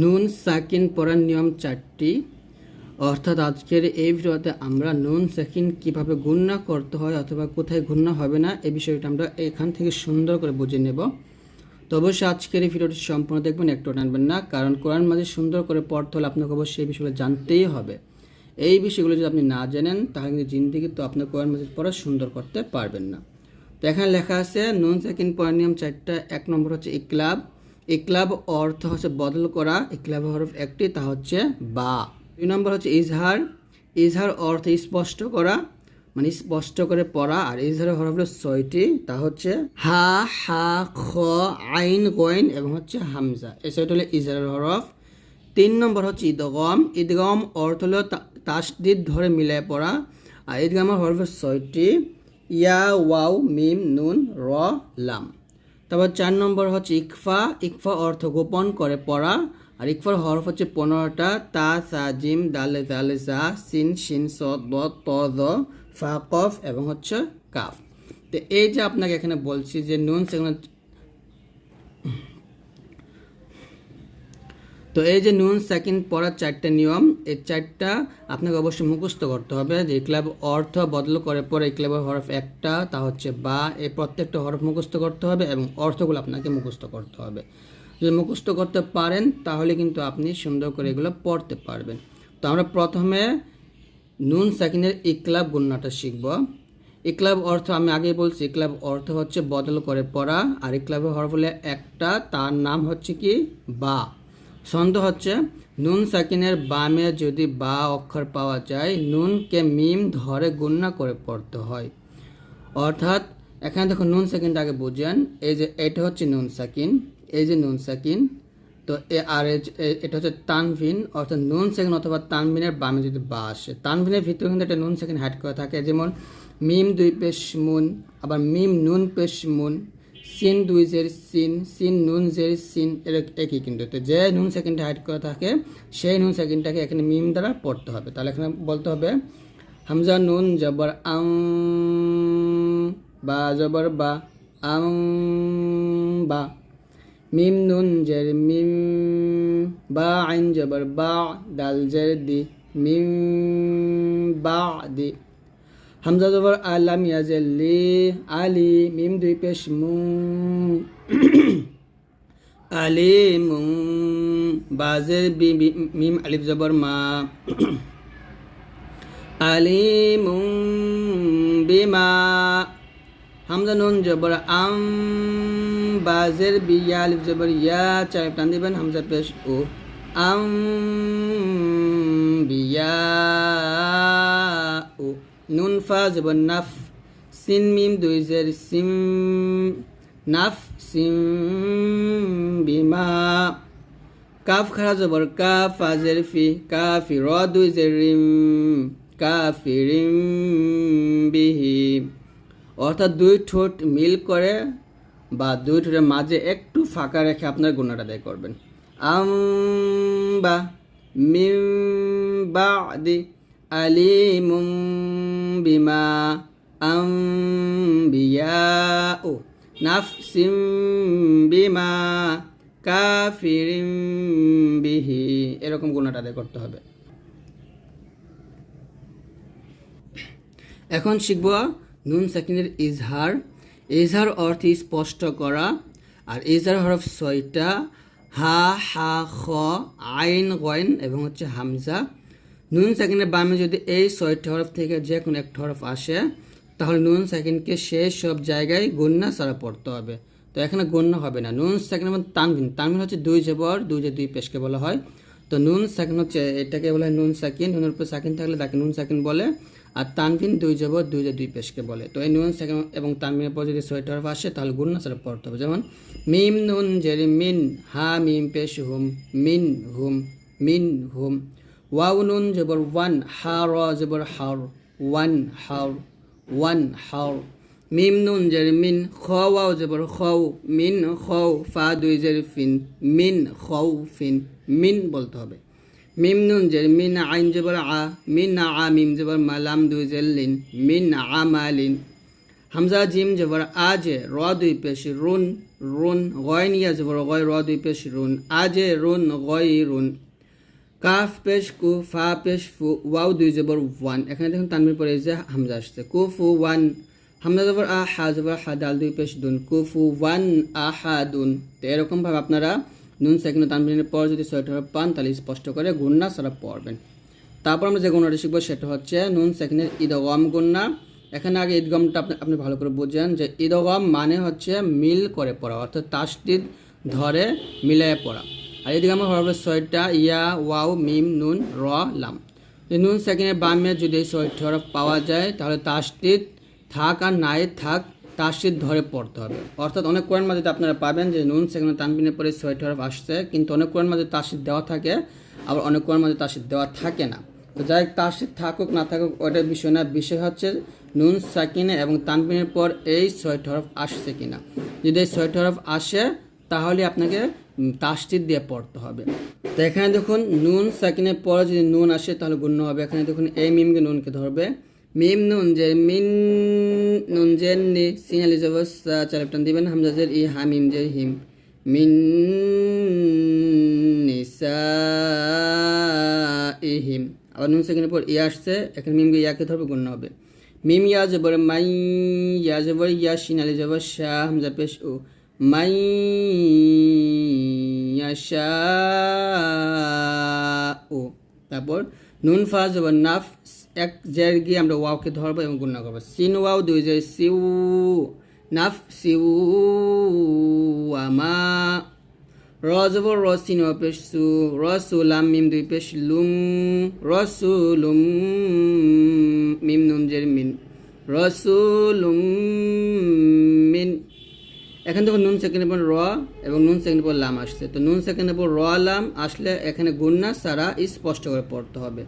নুন সাকিন পড়ার নিয়ম চারটি। অর্থাৎ আজকের এই ভিডিওতে আমরা নুন সাকিন কীভাবে গুণনা করতে হয় অথবা কোথায় গুণনা হবে না এই বিষয়টা আমরা এখান থেকে সুন্দর করে বুঝে নেব। তো অবশ্যই আজকের এই ভিডিওটি সম্পূর্ণ দেখবেন, একটু টানবেন না, কারণ কোরআন মাঝে সুন্দর করে পড়তে হলে আপনাকে অবশ্যই এই বিষয়গুলো জানতেই হবে। এই বিষয়গুলো যদি আপনি না জানেন, তাহলে কিন্তু জিন্দিগি তো আপনার কোরআন মাজিদ পড়া সুন্দর করতে পারবেন না। তো এখানে লেখা আছে, নুন সেকেন্ড পয়েন্ট নিয়ম চারটা, এক নম্বর হচ্ছে ইকলাব ইকলাব অর্থ হচ্ছে বদল করা, ইকলাব হরফ একটি, তা হচ্ছে বা। দুই নম্বর হচ্ছে ইজহার ইজহার অর্থ স্পষ্ট করা মানে স্পষ্ট করে পড়া, আর ইজহারের হরফ হলো ছয়টি, তা হচ্ছে হা হা, খ, আইন, গইন এবং হচ্ছে হামজা। এই ছয়টি হলো ইজহারের হরফ। তিন নম্বর হচ্ছে ঈদগম ঈদগম অর্থ হলো তাসদিদ ধরে মিলায় পড়া, আর ঈদগামের হরফ ছয়টি, ইয়া, ওয়াও, মিম, নুন, র, লাম। তারপর চার নম্বর হচ্ছে ইকফা ইকফা অর্থ গোপন করে পড়া, আর ইকফার হরফ হচ্ছে পনেরোটা, তা, সা, জিম, দালে দালে সা সিন সিন স দ ত দ ফা, কফ এবং হচ্ছে কাফ। তো এই যে আপনাকে এখানে বলছি যে নুন সেখানে তো এই যে নুন সেকেন্ড পড়ার চারটে নিয়ম, এই চারটা আপনাকে অবশ্যই মুখস্থ করতে হবে। যে ক্লাব অর্থ বদল করে পরে এই ক্লাবের হরফ একটা, তা হচ্ছে বা, এই প্রত্যেকটা হরফ মুখস্থ করতে হবে এবং অর্থগুলো আপনাকে মুখস্থ করতে হবে। যদি মুখস্থ করতে পারেন, তাহলে কিন্তু আপনি সুন্দর করে এগুলো পড়তে পারবেন। তো আমরা প্রথমে নুন সেকেন্ডের ইকলাব গুন্নাটা শিখব। ইকলাব অর্থ, আমি আগেই বলছি ইকলাব অর্থ হচ্ছে বদল করে পড়া, আর ইকলাবের হরফ হলে একটা, তার নাম হচ্ছে কি? বা। ছন্দ হচ্ছে, নুন সাকিনের বামে যদি বা অক্ষর পাওয়া যায়, নুনকে মিম ধরে গুণনা করে পড়তে হয়। অর্থাৎ, এখানে দেখো নুন সাকিনটা আগে বুঝেন, এই যে এটা হচ্ছে নুন সাকিন, এই যে নুন সাকিন, তো এ আর এটা হচ্ছে তানভিন, অর্থাৎ নুন সেকেন্ড অথবা তানভিনের বামে যদি বা আসে। তানভিনের ভিতরে কিন্তু একটা নুন সেকেন্ড হ্যাড করে থাকে, যেমন, মিম দুই পেশ মুন, আবার মিম নুন পেশ মুন সিন দুই জের সিন সিন নুন জের সিন একই কিন্তু। তো যে নুন সেকেন্ডটা হাইড করা থাকে, সেই নুন সেকেন্ডটাকে এখানে মিম দ্বারা পড়তে হবে। তাহলে এখানে বলতে হবে, হামজা নুন জবর আম বা, জবর বা আম বা। মিম নুন জের মিম বা আইন জবর বা দাল জের দি মিম বা দি। হামজা জবর আলাম ইয়াজেলি আলি মিম দুই পেশ মু আলিমু বাজের বি বি- মিম আলিফ জবর মা আলিমু বিমা হামজা নুন জবর আম বাজের বি ইয়া আলিফ জবর ইয়া চার টান দিবেন হামজা পেশ ও আম বিয়া ও নুন ফা জবর নাফ। সিন মিম দুই জের সিম, নাফ সিম বিমা। কাফ খারা জবর কাফ ফাজের ফি কাফি র দুই জের রিম কাফি রিম বিহি। অর্থাৎ দুই ঠোঁট মিল করে বা দুই ঠোঁটের মাঝে একটু ফাঁকা রেখে আপনার গুণাটা আদায় করবেন। আম বা মিম বাদি আলিমুম বিমা আম বিয়া ও নাফসিম বিমা কাফিরিম বিহি। এরকম গুণাটা আদায় করতে হবে। এখন শিখব নুন সাকিনের ইজহার। ইজহার অর্থ স্পষ্ট করা। আর ইজহার হরফ ছয়টা। হা হা, খ, আইন গইন এবং হচ্ছে হামজা। নুন সাকিনের বামে যদি এই ছয়টি হরফ থেকে যে কোনো একটা হরফ আসে, তাহলে নুন সাকিনকে সেই সব জায়গায় গণ্যা ছাড়া পড়তে হবে। তো এখানে গণ্য হবে না। নুন সাকিন এবং তানভিন তানভিন হচ্ছে দুই জবর, দুই যে দুই পেশকে বলা হয়। তো নুন সাকিন হচ্ছে, এটাকে বলা হয় নুন সাকিন নুনের উপর সাকিন থাকলে তাকে নুন সাকিন বলে। আর তানভিন দুই জবর, দুই যে দুই পেশকে বলে। তো এই নুন সাকিন এবং তানভিনের পর যদি ছয়টা হরফ আসে, তাহলে গুণ ছাড়া পড়তে হবে। যেমন, মিম নুন জেরি মিন, হা মিম পেশ হুম, মিন হুম মিন হুম। ওয়াও নুন জবর ওয়ান হা র জবর হার, ওয়ান হার ওয়ান হার। মিম নুন জের মিন, খ ওয়াও জবর খৌ মিন খৌ ফা দুই জের ফিন, মিন খৌ ফিন, মিন বলতে হবে। মিম নুন জের মিন আইন জবর আ, মিন আ মিম জবর মালাম দুই জের লিন, মিন আ মালিন হামজা জিম জবর আজে র দুই পেশ রুন রুন গয় নিয়ে জবর গয়, র দুই পেশ রুন আজে রুন গয় রুন। কাফ পেশ কু ফা পেশ, ফু, ওয়াও দুই জবর, ওয়ান। এখানে দেখুন তানবির পরে যে হামজা আসছে। কু ফু ওয়ান। হামজা জবর, আ, হা জবর, হা, দাল দুই পেশ, দুন। কু ফু ওয়ান, আ, হা, দুন। তো এরকমভাবে আপনারা নুন সেকেন্ড তানবিনের পর যদি ছয়টা পান, তাহলে স্পষ্ট করে গুন্না সারা পড়বেন। তারপর আমরা যে গুণাটা শিখব সেটা হচ্ছে নুন সেকেন্ডের ঈদগম গুন্না। এখানে আগে ঈদগমটা আপনি আপনি ভালো করে বুঝেন যে ঈদগম মানে হচ্ছে মিল করে পড়া, অর্থাৎ তাসদিদ ধরে মিলিয়ে পড়া। আর ঈদগম হরফের ছয়টা, ইয়া ওয়াও মিম, নুন র লাম। নুন সেকেন্ডের বামে যদি এই ছয়টি হরফ পাওয়া যায়, তাহলে তাসদিদ থাক আর নাই থাক, তাসদিদ ধরে পড়তে হবে। অর্থাৎ অনেক কোরআন মাঝে আপনারা পাবেন যে নুন সেকেন্ডে তানবিনের পরে ছয়টি হরফ আসছে, কিন্তু অনেক কোরআন মাঝে তাসদিদ দেওয়া থাকে, আবার অনেক কোরআন মাঝে তাসদিদ দেওয়া থাকে না। তো যাই হোক, তাসদিদ থাকুক, না থাকুক ওটার বিষয় না, বিষয় হচ্ছে নুন সাকিনে এবং তানবিনের পর এই ছয়টি হরফ আসছে কিনা। যদি এই ছয়টি হরফ আসে, তাহলে আপনাকে তাসদিদ দিয়ে পড়তে হবে। তো এখানে দেখুন, নুন সাকিনের পরে যদি নুন আসে, তাহলে গুণ্য হবে। এখানে দেখুন, এই মিমকে নুনকে ধরবে। মিম নুন যে, মিন নুন জের নি সিনালি জবর চারেপটান দিবেন হামজাজের ই, হা, মিম জের, হিম। মিন নিসা ইহিম আবার নুন সেকেন্ডের পর ই আসছে, এখানে মিমকে ইয়াকে ধরবে গুণ হবে। মিম ইয়া জবর মাই ইয়া জবর ইয়া সিনালি জবর শাহ, হামজা পেশ ও ইয়াশা ও তারপর নুন, ফা জবর নাফ, এক জের গিয়ে আমরা ওয়াওকে ধরবো এবং গুণনা করব। সিন ওয়াও, দুই জের, সিউ, নাফ, সিউ, আমা। র, জবর, র, সিন ওয়া, পেশ, সু। র, সু, লাম, মিম, দুই, পেশ, লুম। র, সু, লুম, মিম, নুন, জের, মিন। র, সু, লুম, মিন। এখানে দেখুন নুন সেকেন্ডের পর র এবং নুন সেকেন্ডের পর লাম আসছে। তো নুন সেকেন্ডের পর র, লাম আসলে এখানে গুন্না সারা স্পষ্ট করে পড়তে হবে।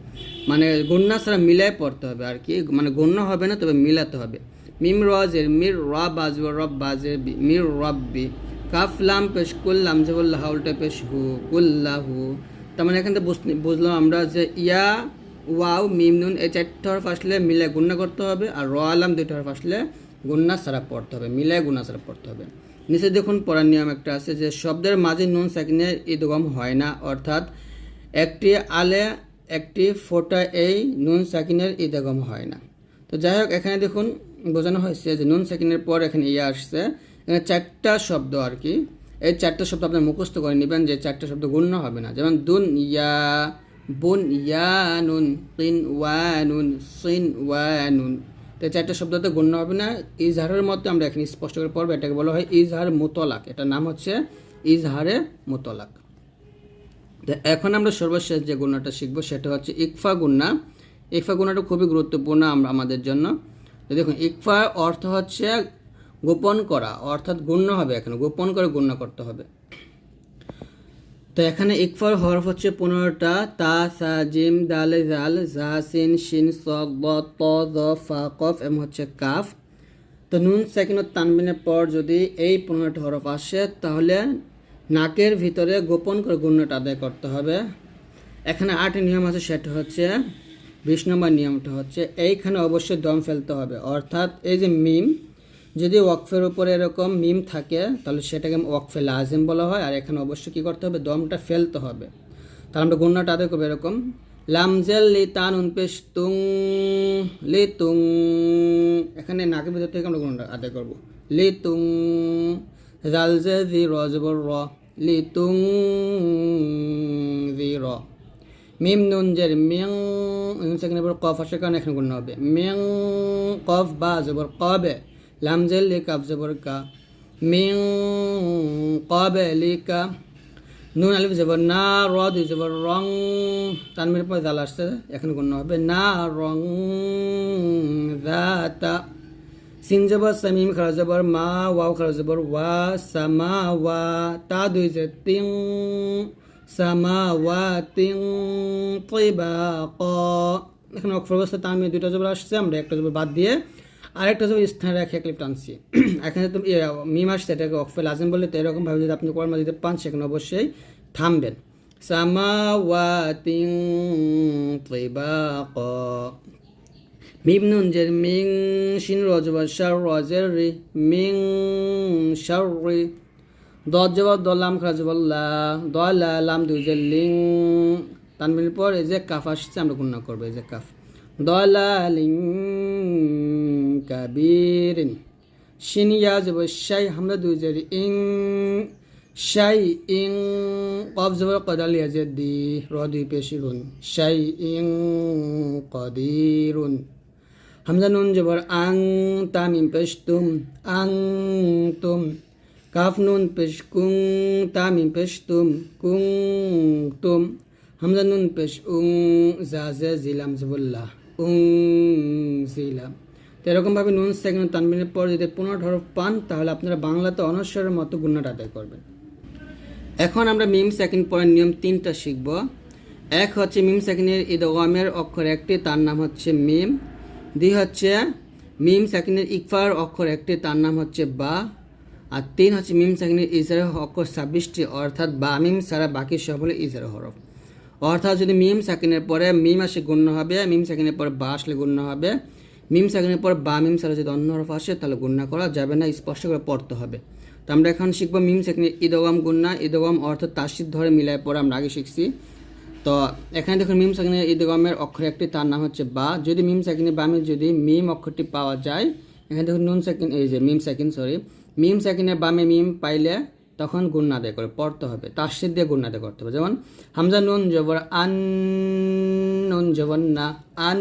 মানে গুন্না সারা মিলাই পড়তে হবে আর কি। মানে গুণ্য হবে না, তবে মিলাতে হবে। মিম রজের, মির র বাজব রব বাজের বি, মির রব্বি। কাফ লাম পেশ কুল্লাম যে বললা হাউলটা পেশ হু কুল্লাহু তার মানে এখান থেকে বুঝ- বুঝলাম আমরা যে ইয়া, ওয়াও, মিম, নুন এই চারটে হরফ আসলে মিলে গুণনা করতে হবে আর র আলাম দুইটা হরফ আসলে গুন্না সারা পড়তে হবে, মিলায় গুণা সারা পড়তে হবে। নিচে দেখুন, পড়ার নিয়ম একটা আছে যে শব্দের মাঝে নুন সাকিনের ঈদগম হয় না, অর্থাৎ একটি আলে, একটি ফোটা এই নুন সাকিনের ঈদগম হয় না। তো যাই হোক, এখানে দেখুন, বোঝানো হয়েছে যে নুন সাকিনের পর এখানে ইয়ে আসছে। এখানে চারটা শব্দ আর কি। এই চারটা শব্দ আপনি মুখস্থ করে নেবেন যে চারটা শব্দ গুণ্য হবে না। যেমন দুন ইয়া, বুন ইয়া, নুন তিন ওয়া, নুন সিন ওয়া, নুন তো এই চারটা শব্দতে গণ্য হবে না। ইজহারের মধ্যে আমরা এখানে স্পষ্ট করে পড়ব, এটাকে বলা হয় ইজহার মোতলাক। এটার নাম হচ্ছে ইজহারে মোতলাক। তো এখন আমরা সর্বশেষ যে গুণাটা শিখব, সেটা হচ্ছে ইকফা গুণা। ইকফা গুণাটা খুবই গুরুত্বপূর্ণ আমরা, আমাদের জন্য। দেখুন, ইকফা অর্থ হচ্ছে গোপন করা, অর্থাৎ গুণ্য হবে এখানে। গোপন করে গুণ্য করতে হবে। তো এখানে ইকফার হরফ হচ্ছে পনেরোটা, তা, সা, জিম, দালে, জাল, জা, সিন, শিন স ব, ত কফ এবং হচ্ছে কাফ। তো নুন, সেকেন্ড তানবিনের পর যদি এই পনেরোটা হরফ আসে, তাহলে নাকের ভিতরে গোপন করে গুণ্যটা আদায় করতে হবে। এখানে আট নিয়ম আছে, সেটা হচ্ছে বিশ নম্বর নিয়মটা হচ্ছে, এইখানে অবশ্যই দম ফেলতে হবে। অর্থাৎ এই যে মিম যদি ওয়াকফের উপরে এরকম মিম থাকে, তাহলে সেটাকে ওয়াকফে লাজিম বলা হয়। আর এখানে অবশ্যই কী করতে হবে? দমটা ফেলতে হবে। তাহলে আমরা গুণাটা আদায় করব এরকম। লামজেল লি তান উনপেশ তুং লি তুং। এখানে নাকের ভিতর থেকে আমরা গুণটা আদায় করব। লি তুং রালজে জি রজবর র লি তুং, জি র। মিম নুন জের মিং, সেখানে কফ আসার কারণে এখানে গুণ হবে। মিং, কফ বা জবর কবে? লামজেল লি কাফ জবর কা মিং কবে লি কা নুন আলিফ জবর না র দুই জবর রং। তানমির পর জাল আসছে, এখন গুণ হবে না রং। দাতা সিন জবর, সামিম খারা জবর, মা, ওয়াও খারা জবর, ওয়া, সামা, ওয়া, তা দুই যে তিং সামা, ওয়া তিং তিবাক। এখানে অক্ষর অবস্থা তানমির দুইটা জবর আসছে, আমরা একটা জবর বাদ দিয়ে আরেকটা জবর স্থানে রেখে ক্লিপ টানছি। এখানে তুমি ইয়ে, মিম আসছে এটাকে অকফে লাজিম বলে তো এরকমভাবে যদি আপনি কর্মা দিতে পান সেখানে অবশ্যই থামবেন। সামাওয়াতিং তিবাকা। মিম নুন জের মিং শিন রজবা শার রজের রি মিং শার রি। দশ জবর দলাম খারা জবর লা দলা লাম দুই যে লিং। তানবিনের পর এই যে কাফ আসছে আমরা গুণনা করব এই যে কাফ। দলা লিং। কাবিরিন শিন ইয়া শাই আমরা দুই যে ইং, শাই ইং, কফ জবর কদাল ইয়া যে দি, র পেশিরুন শাই ইং কদিরুন হামজা নুন জবর আং, তামিম পেশতুম আং তুম। কাফ নুন পেশ কুং, তামিম পেশ তুম, কুং তুম। হামজা নুন পেশ উং জাজে জিলাম জবুল্লাহ, উং জিলাম। তো এরকমভাবে নুন সেকেন্ড তানবিনের পর যদি পনেরো হরফ পান, তাহলে আপনারা বাংলাতে অনস্বরের মতো গুণাটা আদায় করবেন। এখন আমরা মিম সেকেন্ড পয়েন্ট নিয়ম তিনটা শিখব। এক হচ্ছে মিম সেকেন্ডের ইদগামের অক্ষর একটি, তার নাম হচ্ছে মিম। দুই হচ্ছে মিম সেকেন্ডের ইকফার অক্ষর একটি, তার নাম হচ্ছে বা। আর তিন হচ্ছে মিম সেকেন্ডের ইজারা অক্ষর ছাব্বিশটি, অর্থাৎ বা, মিম ছাড়া বাকি সব হলো ইজারা হরফ। অর্থাৎ যদি মিম সেকেন্ডের পরে মিম আসে গণ্য হবে, মিম সেকেন্ডের পরে বা আসলে গণ্য হবে মিম সেকেন্ডের পর বা মিম ছাড়া যদি অন্য হরফ আসে, তাহলে গুণনা করা যাবে না স্পষ্ট করে পড়তে হবে। তো আমরা এখন শিখব মিম সেকেন্ডের ইদগাম গুন্না ইদগাম অর্থাৎ তাসিদ ধরে মিলায় পরে আমরা আগে শিখছি। তো এখানে দেখুন মিম সেকেন্ডের ইদগামের অক্ষর একটি, তার নাম হচ্ছে বা। যদি মিম সেকেন্ডের বামে যদি মিম অক্ষরটি পাওয়া যায়, এখানে দেখুন নুন সেকেন্ড এই যে মিম সেকেন্ড সরি মিম সেকেন্ডের বামে মিম পাইলে তখন গুণ না আদায় করে, পড়তে হবে। তাসিদ দিয়ে গুণ না আদায় করতে হবে। যেমন, হামজা নুন জবর, আন নুন জবর না, আন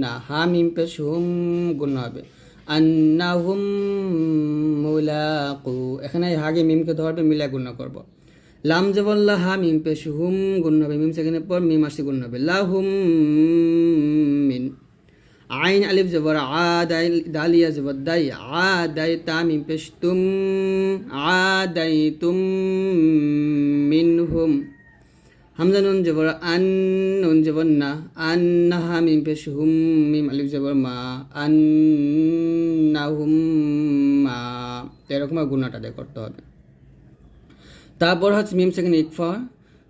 না, হা মিম পেশ হুম গুণ হবে। আন্না আন্নাহুম মুলাকু এখানে হাগে মিমকে ধরবে মিলা গুণ করব। লাম জবল্লা হা মিম পেশ হুম গুণ হবে। মিম সেখানে পর মিম আসি গুণ হবে। লা লাহুম মিন। আইন আলিফ জবর আ দালিয়া জবর দাই আ দাই তা মিম পেশ তুম আ দাই তুম মিনহুম হামজা নুন জবর আন নুন জবর না আন না হা মিম পেশ হুম মিম আলিফ জবর মা আন না হুম মা এরকম গুণাটা আদায় করতে হবে। তারপর হচ্ছে মিম সেকেন্ড ইকফা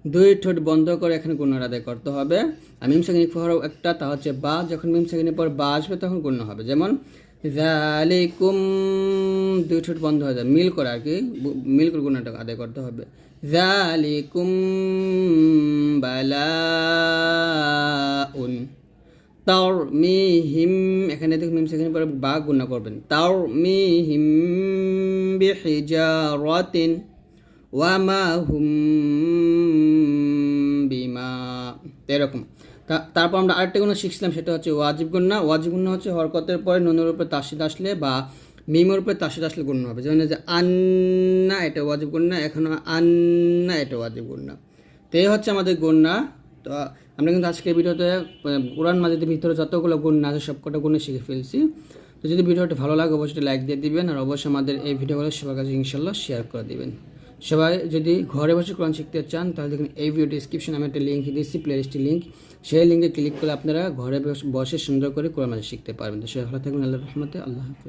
দুই ঠোঁট বন্ধ করে এখানে গুণার আদায় করতে হবে। আর মিম ইকফা হলো একটা, তা হচ্ছে বা। যখন মিম সেকেন্ডের পর বা আসবে, তখন গুণ হবে। যেমন জালিকুম দুই ঠোঁট বন্ধ হয়ে যায়। মিল করে আর কি মিল করে গুণাটা আদায় করতে হবে। জালিকুম বালাউন তাওর মি হিম এখানে দেখুন মিম সেখানে পরে বা গুণা করবেন। তাওর মি হিম বিহিজারাতিন ওয়ামা হুম বিমা। এরকম। তারপর আমরা আরেকটা গুণ শিখছিলাম, সেটা হচ্ছে ওয়াজিব গুণনা ওয়াজিব গুণনা হচ্ছে হরকতের পরে নুনের উপরে তাসিদ আসলে বা মিমের উপরে তাসিদ আসলে গুণ হবে। যেমন যে আন্না এটা ওয়াজিব গুণনা এখন আন্না এটা ওয়াজিব গুণনা তো এই হচ্ছে আমাদের গুণনা তো আমরা কিন্তু আজকের ভিডিওতে কোরআন মাজিদের ভিতরে যতগুলো গুণ না আছে, সবকটা গুণে শিখে ফেলছি। তো যদি ভিডিওটি ভালো লাগে, অবশ্যই লাইক দিয়ে দিবেন। আর অবশ্যই আমাদের এই ভিডিওগুলো সবার কাছে ইনশাল্লাহ শেয়ার করে দিবেন। সবাই যদি ঘরে বসে কোরআন শিখতে চান, তাহলে দেখুন এই ভিডিও ডিসক্রিপশনে আমি একটা লিঙ্ক দিচ্ছি প্লেলিস্টের লিঙ্ক সেই লিঙ্কে ক্লিক করে আপনারা ঘরে বসে- সুন্দর করে কোরআন শিখতে পারবেন। তো সবাই ভালো থাকবেন আল্লাহ রহমতে, আল্লাহ হাফিজ।